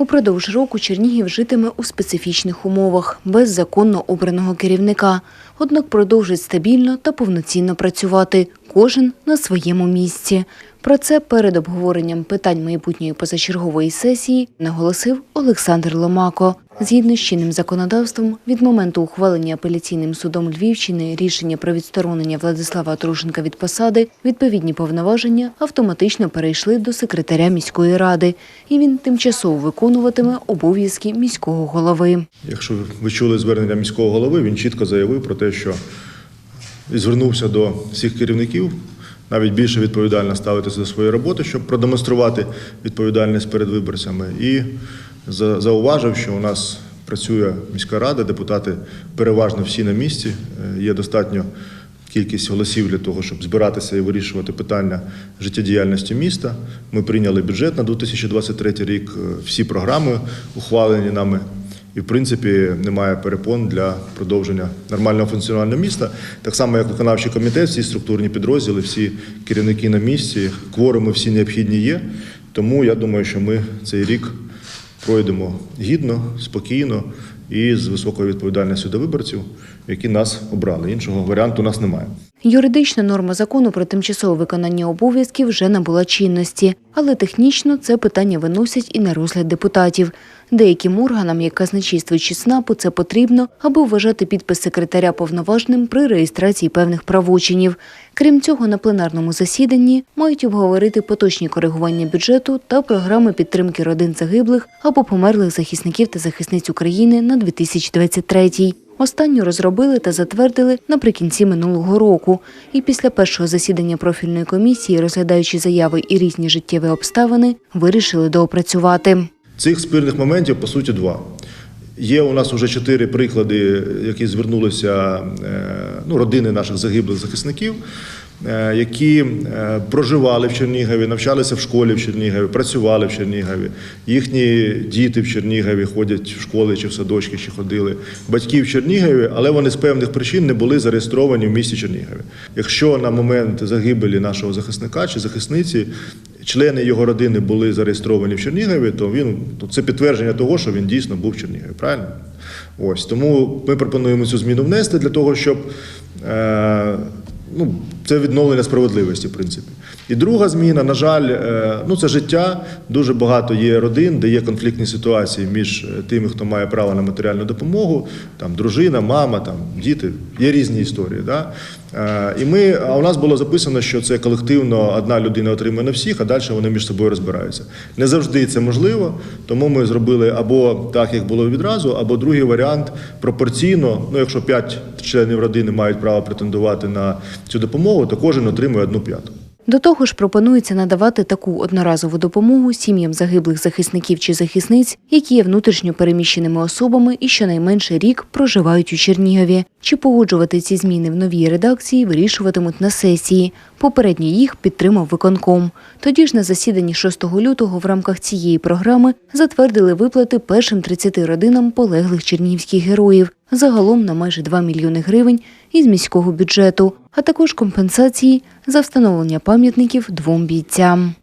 Упродовж року Чернігів житиме у специфічних умовах, без законно обраного керівника. Однак продовжить стабільно та повноцінно працювати, кожен на своєму місці. Про це перед обговоренням питань майбутньої позачергової сесії наголосив Олександр Ломако. Згідно з чинним законодавством, від моменту ухвалення апеляційним судом Львівщини рішення про відсторонення Владислава Трушенка від посади, відповідні повноваження автоматично перейшли до секретаря міської ради, і він тимчасово виконуватиме обов'язки міського голови. Якщо ви чули звернення міського голови, він чітко заявив про те, що звернувся до всіх керівників навіть більше відповідально ставитися до своєї роботи, щоб продемонструвати відповідальність перед виборцями. І за- зауважив, що у нас працює міська рада, депутати переважно всі на місці. Е, Є достатньо кількість голосів для того, щоб збиратися і вирішувати питання життєдіяльності міста. Ми прийняли бюджет на 2023 рік, е, всі програми ухвалені нами. І, в принципі, немає перепон для продовження нормального функціонування міста. Так само, як виконавчий комітет, всі структурні підрозділи, всі керівники на місці, кворуми всі необхідні є. Тому я думаю, що ми цей рік пройдемо гідно, спокійно і з високою відповідальністю до виборців, які нас обрали. Іншого варіанту у нас немає. Юридична норма закону про тимчасове виконання обов'язків вже набула чинності, але технічно це питання виносять і на розгляд депутатів. Деяким органам, як казначейство чи СНАПу, це потрібно, аби вважати підпис секретаря повноважним при реєстрації певних правочинів. Крім цього, на пленарному засіданні мають обговорити поточні коригування бюджету та програми підтримки родин загиблих або померлих захисників та захисниць України на 2023. Останню розробили та затвердили наприкінці минулого року. І після першого засідання профільної комісії, розглядаючи заяви і різні життєві обставини, вирішили доопрацювати. Цих спірних моментів по суті два. Є у нас вже чотири приклади, які звернулися е, ну, родини наших загиблих захисників, які е, проживали в Чернігові, навчалися в школі в Чернігові, працювали в Чернігові. Їхні діти в Чернігові ходять в школи чи в садочки, чи ходили. Батьки в Чернігові, але вони з певних причин не були зареєстровані в місті Чернігові. Якщо на момент загибелі нашого захисника чи захисниці члени його родини були зареєстровані в Чернігові, то він то це підтвердження того, що він дійсно був в Чернігові. Правильно? Ось тому ми пропонуємо цю зміну внести для того, щоб е, ну, це відновлення справедливості, в принципі. І друга зміна, на жаль, е, ну це життя. Дуже багато є родин, де є конфліктні ситуації між е, тими, хто має право на матеріальну допомогу, там дружина, мама, там діти. Є різні історії. Да? Е, І ми, а у нас було записано, що це колективно одна людина отримує на всіх, а далі вони між собою розбираються. Не завжди це можливо, тому ми зробили або так, як було відразу, або другий варіант пропорційно. Ну, якщо п'ять членів родини мають право претендувати на цю допомогу, то кожен отримує одну п'яту. До того ж, пропонується надавати таку одноразову допомогу сім'ям загиблих захисників чи захисниць, які є внутрішньо переміщеними особами і щонайменше рік проживають у Чернігові. Чи погоджувати ці зміни в новій редакції вирішуватимуть на сесії. Попередньо їх підтримав виконком. Тоді ж на засіданні 6 лютого в рамках цієї програми затвердили виплати першим 30 родинам полеглих чернігівських героїв загалом на майже 2 мільйони гривень із міського бюджету, а також компенсації за встановлення пам'ятників двом бійцям.